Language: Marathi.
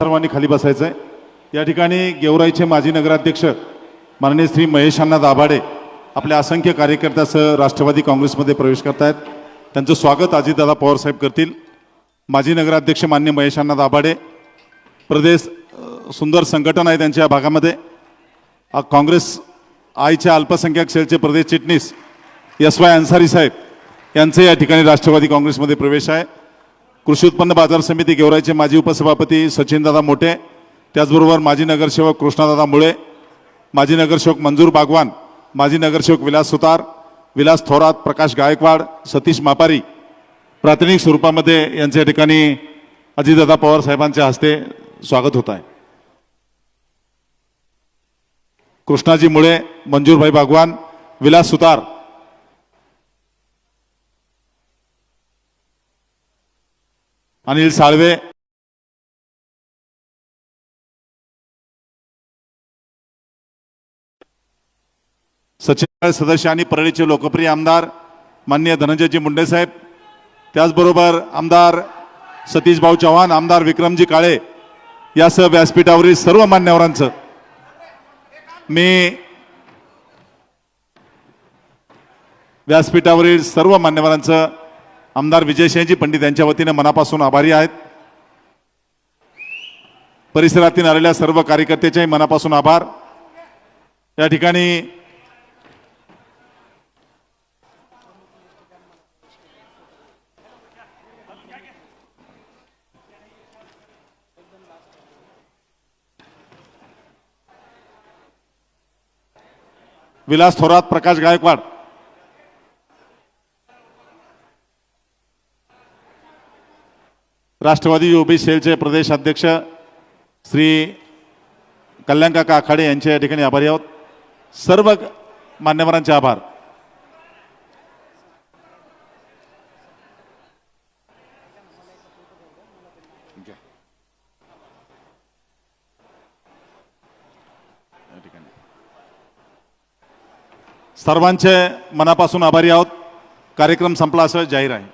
सर्वांनी खाली बसायचं आहे या ठिकाणी गेवराईचे माजी नगराध्यक्ष माननीय श्री महेशांना दाभाडे आपल्या असंख्य कार्यकर्त्यासह राष्ट्रवादी काँग्रेसमध्ये प्रवेश करतायत. त्यांचं स्वागत अजितदादा पवारसाहेब करतील. माजी नगराध्यक्ष मान्य महेशांना दाभाडे. प्रदेश सुंदर संघटन आहे त्यांच्या भागामध्ये. काँग्रेस आईच्या अल्पसंख्याक सेलचे प्रदेश चिटणीस एस वाय अन्सारी साहेब यांचे या ठिकाणी राष्ट्रवादी काँग्रेसमध्ये प्रवेश आहे. कृषी उत्पन्न बाजार समिती गेवराईचे माजी उपसभापती सचिनदादा मोठे त्याचबरोबर माजी नगरसेवक कृष्णादादा मुळे माजी नगरसेवक मंजूर बागवान माजी नगरसेवक विलास सुतार विलास थोरात प्रकाश गायकवाड सतीश मापारी प्राथमिक स्वरूपामध्ये यांच्या ठिकाणी अजितदादा पवार साहेबांच्या हस्ते स्वागत होत आहे. कृष्णाजी मुळे मंजूरभाई भगवान विलास सुतार. अनिल साळवे. सचिन सदस्य आणि परळीचे लोकप्रिय आमदार माननीय धनंजयजी मुंडे साहेब. त्याचबरोबर आमदार सतीश भाऊ चव्हाण आमदार विक्रमजी काळे. यासह व्यासपीठावरील सर्व मान्यवरांचं मी व्यासपीठावरील सर्व मान्यवरांचं आमदार विजयसिंहजी पंडित यांच्या वतीने मनापासून आभारी आहेत. परिसरातील आलेल्या सर्व कार्यकर्त्याच्याही मनापासून आभार. या ठिकाणी विलास थोरात प्रकाश गायकवाड. राष्ट्रवादी ओबी सेलचे प्रदेश अध्यक्ष श्री कल्याणकाका आखाडे यांचे या ठिकाणी आभारी आहोत. सर्व मान्यवरांचे आभार. सर्वांचे मनापासून आभारी आहोत. कार्यक्रम संपला असं जाहीर आहे